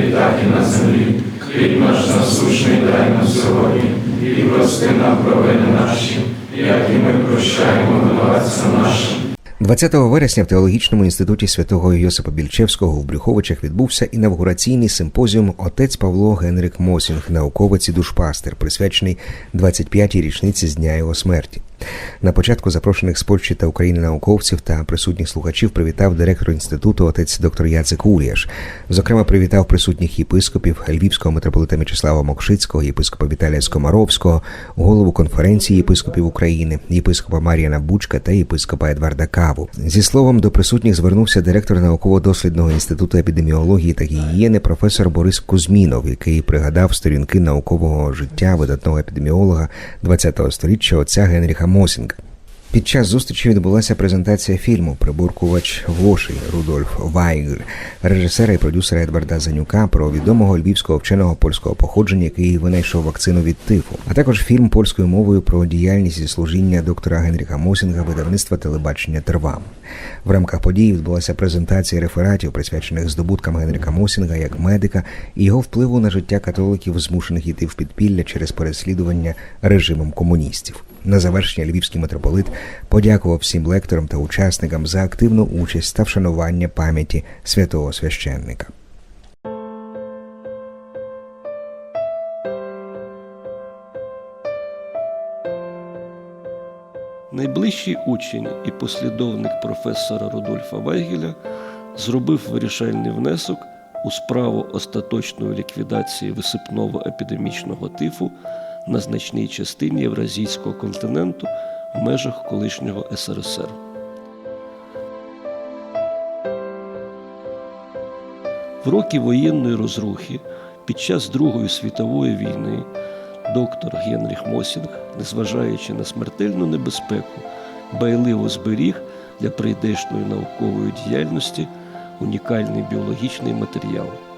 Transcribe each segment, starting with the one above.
небі, так і на землі. Хліб наш насущний дай нам сьогодні, і прости нам провини наші, як і ми прощаємо винуватцям нашим. 20 вересня в теологічному інституті святого Йосипа Більчевського в Брюховичах відбувся інавгураційний симпозіум Отець Павло Генрик Мосінг, науковець і душпастер, присвячений 25-й річниці з дня його смерті. На початку запрошених з Польщі та України науковців та присутніх слухачів привітав директор інституту отець доктор Яцек Уріаш. Зокрема, привітав присутніх єпископів Львівського митрополита Мячеслава Мокшицького, єпископа Віталія Скомаровського, голову конференції єпископів України, єпископа Мар'яна Бучка та єпископа Едварда Каву. Зі словом до присутніх звернувся директор науково-дослідного інституту епідеміології та гігієни професор Борис Кузьмінов, який пригадав сторінки наукового життя видатного епідеміолога ХХ століття отця Генріха Мосінга. Під час зустрічі відбулася презентація фільму Прибуркувач Вошей Рудольф Вайгр, режисера і продюсера Едварда Занюка про відомого львівського вченого польського походження, який винайшов вакцину від тифу, а також фільм польською мовою про діяльність і служіння доктора Генріха Мосінга видавництва телебачення Тервам. В рамках події відбулася презентація рефератів, присвячених здобуткам Генріка Мосінга як медика і його впливу на життя католиків, змушених йти в підпілля через переслідування режимом комуністів. На завершення львівський митрополит подякував всім лекторам та учасникам за активну участь та вшанування пам'яті святого священника. Найближчий учень і послідовник професора Рудольфа Вайгеля зробив вирішальний внесок у справу остаточної ліквідації висипного епідемічного тифу на значній частині Євразійського континенту в межах колишнього СРСР. В роки воєнної розрухи під час Другої світової війни доктор Генріх Мосінг, незважаючи на смертельну небезпеку, байливо зберіг для прийдешної наукової діяльності унікальний біологічний матеріал.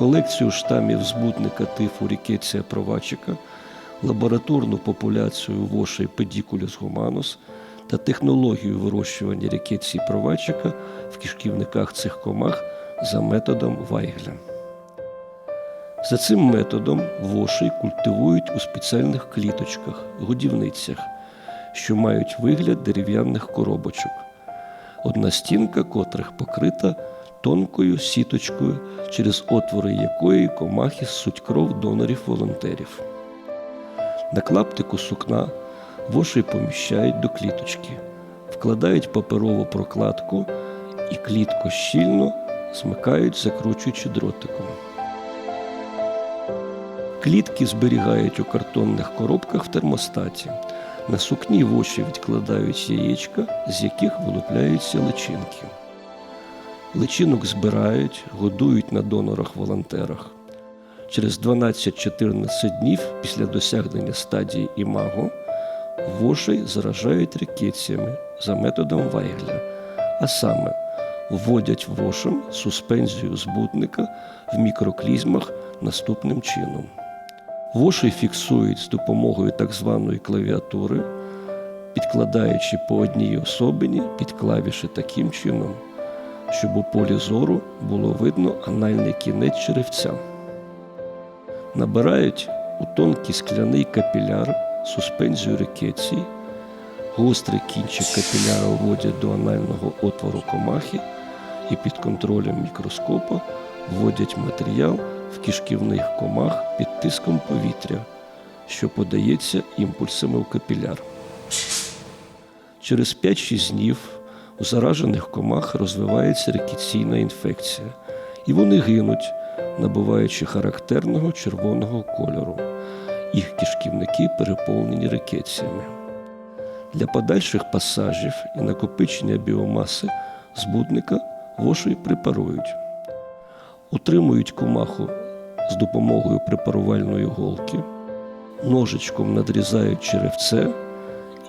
Колекцію штамів збутника тифу рікеція провачика, лабораторну популяцію вошей педікулюс гуманус та технологію вирощування рікеції провачика в кишківниках цих комах за методом Вайгля. За цим методом вошей культивують у спеціальних кліточках, годівницях, що мають вигляд дерев'яних коробочок, одна стінка котрих покрита тонкою сіточкою, через отвори якої комахи ссуть кров донорів-волонтерів. На клаптику сукна вошей поміщають до кліточки, вкладають паперову прокладку і клітко щільно смикають, закручуючи дротиком. Клітки зберігають у картонних коробках в термостаті. На сукні воші відкладають яєчка, з яких вилупляються личинки. Личинок збирають, годують на донорах-волонтерах. Через 12-14 днів після досягнення стадії імаго вошей заражають рикеціями за методом Вайгля, а саме вводять вошам суспензію збутника в мікроклізмах наступним чином. Воші фіксують з допомогою так званої клавіатури, підкладаючи по одній особині під клавіші таким чином, щоб у полі зору було видно анальний кінець черевця. Набирають у тонкий скляний капіляр суспензію рикеції, гострий кінчик капіляра вводять до анального отвору комахи і під контролем мікроскопа вводять матеріал в кишківних комах під тиском повітря, що подається імпульсами в капіляр. Через 5-6 днів у заражених комах розвивається рекіційна інфекція, і вони гинуть, набуваючи характерного червоного кольору. Їх кишківники переповнені рекеціями. Для подальших пасажів і накопичення біомаси збудника воші препарують. Утримують комаху з допомогою препарувальної голки, ножичком надрізають черевце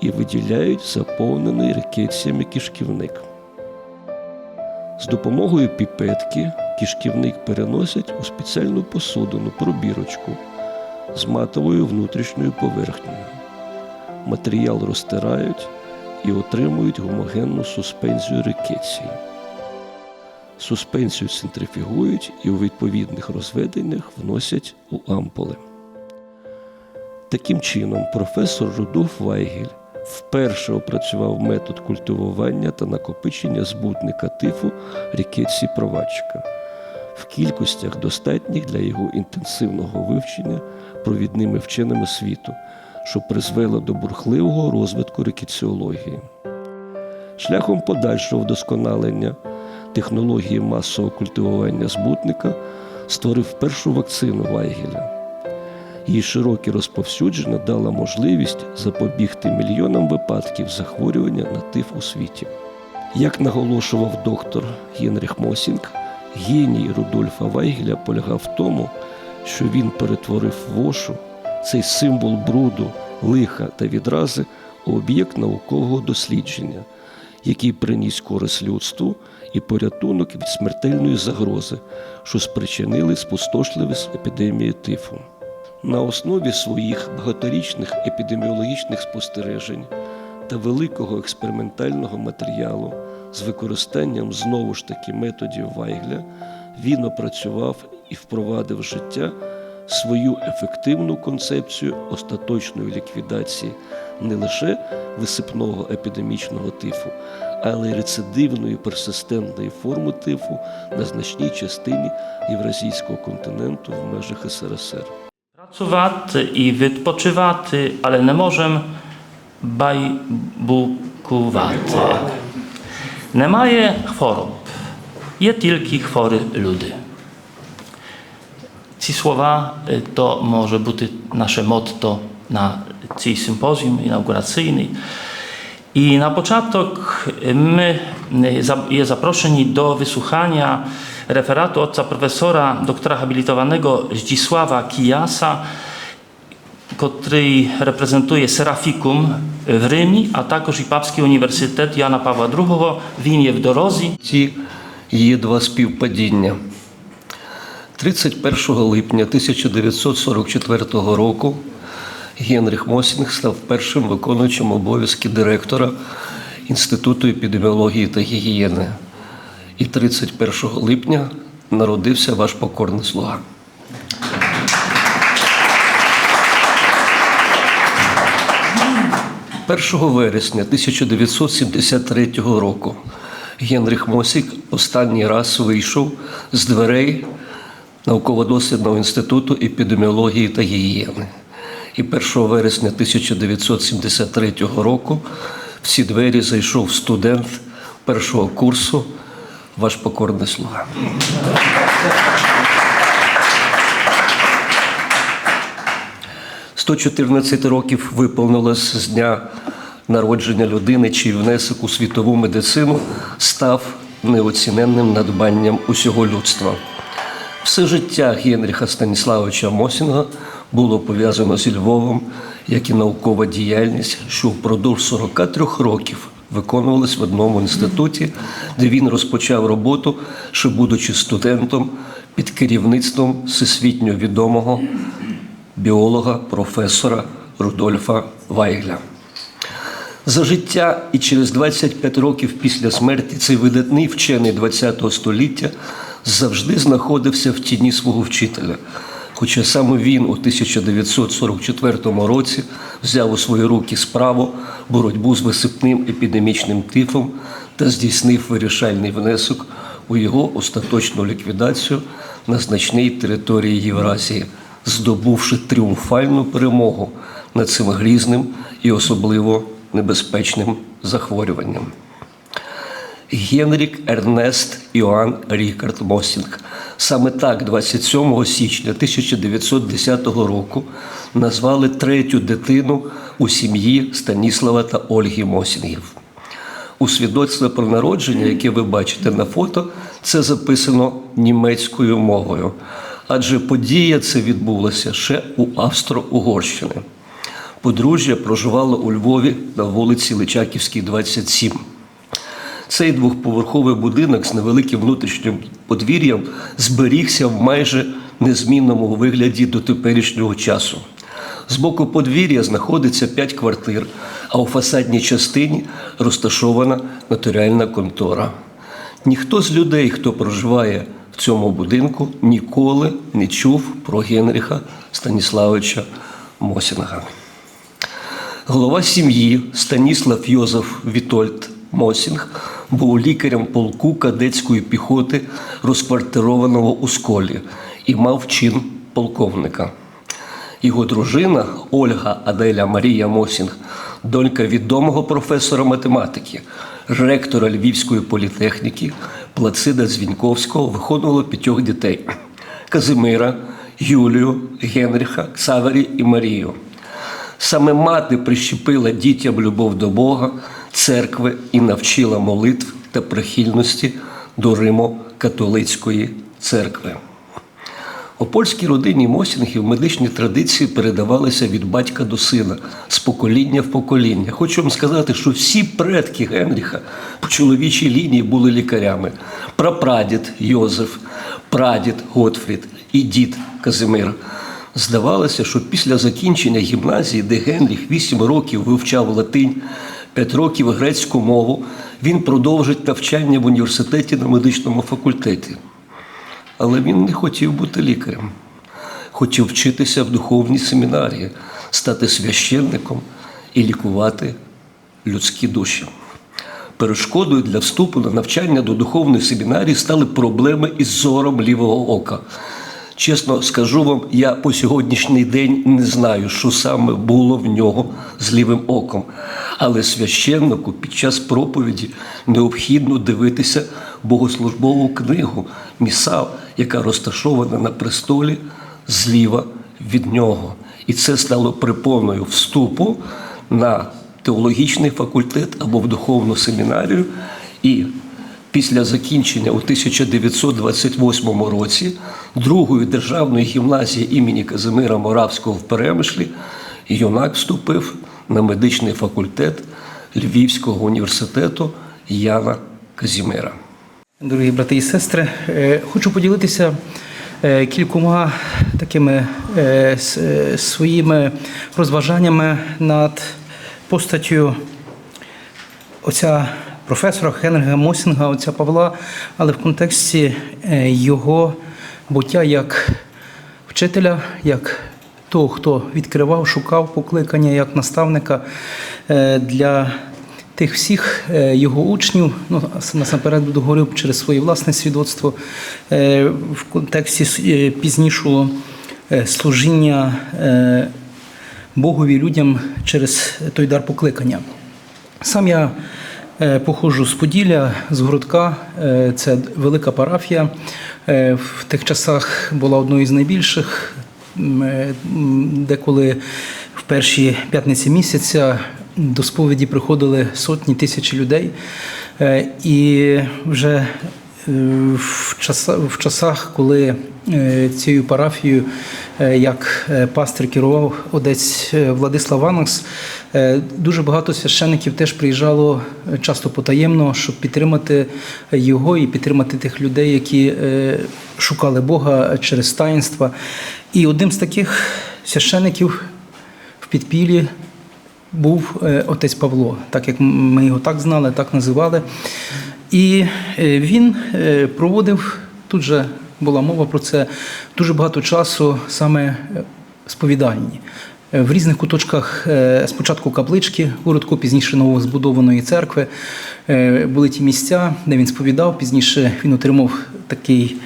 і виділяють заповнений рикеціями кишківник. З допомогою піпетки кишківник переносять у спеціальну посудину пробірочку з матовою внутрішньою поверхнею. Матеріал розтирають і отримують гомогенну суспензію рикеції. Суспенсію центрифігують і у відповідних розведеннях вносять у ампули. Таким чином, професор Рудольф Вайгель вперше опрацював метод культивування та накопичення збутника тифу рікетсі провадчика в кількостях достатніх для його інтенсивного вивчення провідними вченими світу, що призвело до бурхливого розвитку рекеціології. Шляхом подальшого вдосконалення технології масового культивування збутника створив першу вакцину Вайгеля. Її широке розповсюдження дало можливість запобігти мільйонам випадків захворювання на тиф у світі. Як наголошував доктор Генріх Мосінг, геній Рудольфа Вайгеля полягав в тому, що він перетворив вошу, цей символ бруду, лиха та відрази, у об'єкт наукового дослідження, який приніс користь людству і порятунок від смертельної загрози, що спричинили спустошливість епідемії тифу. На основі своїх багаторічних епідеміологічних спостережень та великого експериментального матеріалу з використанням знову ж таки методів Вайгля він опрацював і впровадив в життя свою ефективну концепцію остаточної ліквідації не лише висипного епідемічного тифу, але й рецидивної персистентної форми тифу на значній частині Євразійського континенту в межах СРСР. Pracowaty i wypoczywaty, ale nie możem bajbukowaty. Nie maje chorób, je tylko chory ludy. Ci słowa y, to może być nasze motto na tej sympozjum inauguracyjny. I na początek y, my y, je zaproszeni do wysłuchania referatu ojca profesora doktora habilitowanego Zdzisława Kijasa, który reprezentuje Serafikum w Rzymie, a także i Papski Uniwersytet Jana Pawła II w Winie w Dorozji. Ці є два співпадіння. 31 липня 1944 року Генріх Мосінг став першим виконуючим обов'язки директора Інституту епідеміології та гігієни. І 31 липня народився ваш покорний слуга. – 1 вересня 1973 року Генріх Мосік останній раз вийшов з дверей науково-дослідного інституту епідеміології та гігієни. І 1 вересня 1973 року в ці двері зайшов студент першого курсу, ваш покорний слуга. – 114 років виповнилось з дня народження людини, чий внесок у світову медицину став неоціненним надбанням усього людства. Все життя Генріха Станіславовича Мосінга було пов'язано зі Львовом, як і наукова діяльність, що впродовж 43 років виконувалась в одному інституті, де він розпочав роботу, ще будучи студентом під керівництвом всесвітньо відомого біолога, професора Рудольфа Вайгля. За життя і через 25 років після смерті цей видатний вчений ХХ століття завжди знаходився в тіні свого вчителя. Хоча саме він у 1944 році взяв у свої руки справу боротьбу з висипним епідемічним тифом та здійснив вирішальний внесок у його остаточну ліквідацію на значній території Євразії, здобувши тріумфальну перемогу над цим грізним і особливо небезпечним захворюванням. Генрік Ернест Іоанн Рікард Мосінг. Саме так, 27 січня 1910 року, назвали третю дитину у сім'ї Станіслава та Ольги Мосінгів. У свідоцтво про народження, яке ви бачите на фото, це записано німецькою мовою, адже подія це відбулася ще у Австро-Угорщини. Подружжя проживало у Львові на вулиці Личаківській, 27. Цей двохповерховий будинок з невеликим внутрішнім подвір'ям зберігся в майже незмінному вигляді до теперішнього часу. З боку подвір'я знаходиться п'ять квартир, а у фасадній частині розташована нотаріальна контора. Ніхто з людей, хто проживає в цьому будинку, ніколи не чув про Генріха Станіславовича Мосінга. Голова сім'ї Станіслав Йозеф Вітольд Мосінг був лікарем полку кадетської піхоти, розквартированого у сколі, і мав чин полковника. Його дружина Ольга Аделя Марія Мосінг, донька відомого професора математики, ректора Львівської політехніки Плацида Дзвінковського, виховувала п'ятьох дітей: Казимира, Юлію, Генріха, Ксавері і Марію. Саме мати прищепила дітям любов до Бога, церкви і навчила молитв та прихильності до Римо-католицької церкви. У польській родині Мосінгів медичні традиції передавалися від батька до сина з покоління в покоління. Хочу вам сказати, що всі предки Генріха по чоловічій лінії були лікарями. Прапрадід Йозеф, прадід Готфрід і дід Казимир. Здавалося, що після закінчення гімназії, де Генріх 8 років вивчав латинь, 5 років грецьку мову, він продовжить навчання в університеті на медичному факультеті. Але він не хотів бути лікарем. Хотів вчитися в духовній семінарії, стати священником і лікувати людські душі. Перешкодою для вступу на навчання до духовної семінарії стали проблеми із зором лівого ока. Чесно скажу вам, я по сьогоднішній день не знаю, що саме було в нього з лівим оком. Але священнику під час проповіді необхідно дивитися богослужбову книгу Місав, яка розташована на престолі зліва від нього. І це стало препоною вступу на теологічний факультет або в духовну семінарію. І після закінчення у 1928 році другої державної гімназії імені Казимира Моравського в Перемишлі юнак вступив на медичний факультет Львівського університету Яна Казімира. Дорогі брати і сестри, е, хочу поділитися е, кількома такими е, своїми розважаннями над постаттю отця професора Генріга Мосінга, отця Павла, але в контексті його буття як вчителя, як того, хто відкривав, шукав покликання як наставника е, для тих всіх е, його учнів, ну насамперед буду говорив через своє власне свідоцтво е, в контексті пізнішого служіння Богові людям через той дар покликання. Сам я походжу з Поділля, з Городка. Е, Це велика парафія. В тих часах була одною з найбільших. Е, Деколи в перші п'ятниці місяця до сповіді приходили сотні тисячі людей. Е, І вже в часа- в часах, коли е, цією парафією е, як е, пастир керував отець е, Владислав Анакс, е, дуже багато священиків теж приїжджало е, часто потаємно, щоб підтримати його і підтримати тих людей, які е, шукали Бога через таїнства. І одним з таких священиків в підпіллі був е, отець Павло, так як ми його так знали, так називали. І е, він е, проводив, тут же була мова про це, дуже багато часу саме е, сповідальні. В різних куточках спочатку каплички Рудку, пізніше новозбудованої церкви були ті місця, де він сповідав. Пізніше він отримав такий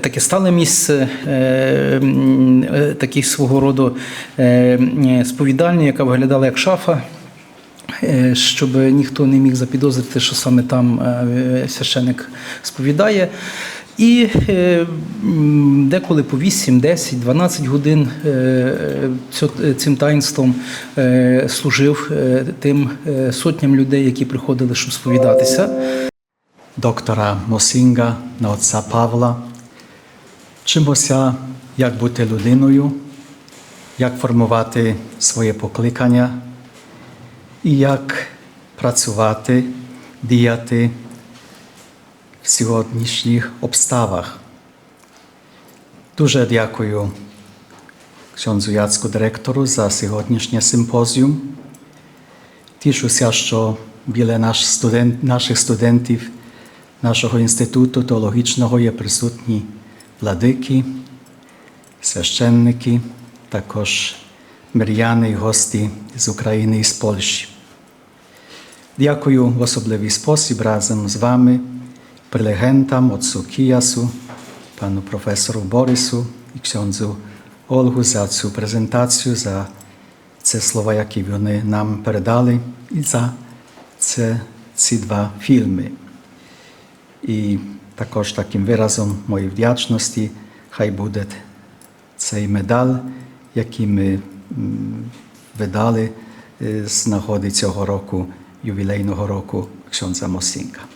таке стале місце, такий свого роду м, сповідальня, яка виглядала як шафа, щоб ніхто не міг запідозрити, що саме там е, священик сповідає. І е, деколи по 8, 10, 12 годин е, цим таїнством е, служив е, тим е, сотням людей, які приходили, щоб сповідатися. доктора Мосінга на отця Павла. Вчимося, як бути людиною, як формувати своє покликання і як працювати, діяти в сьогоднішніх обставах. Дуже дякую ksiądzu Jacku директору за сьогоднішнє симпозіум. Тішуся, що біля наш студент, наших студентів нашого інституту теологічного є присутні владики, священники, також миряни і гості з України і з Польщі. Дякую в особливий спосіб разом з вами прелегентам, отцу Кіясу, пану професору Борису і ksiądzu Ольгу за цю презентацію, за ці слова, які вони нам передали, і за це, ці два фільми. І також таким виразом моєї вдячності хай буде цей медаль, який ми видали е, з нагоди цього року, jubilejnego roku ksiądza Mosinka.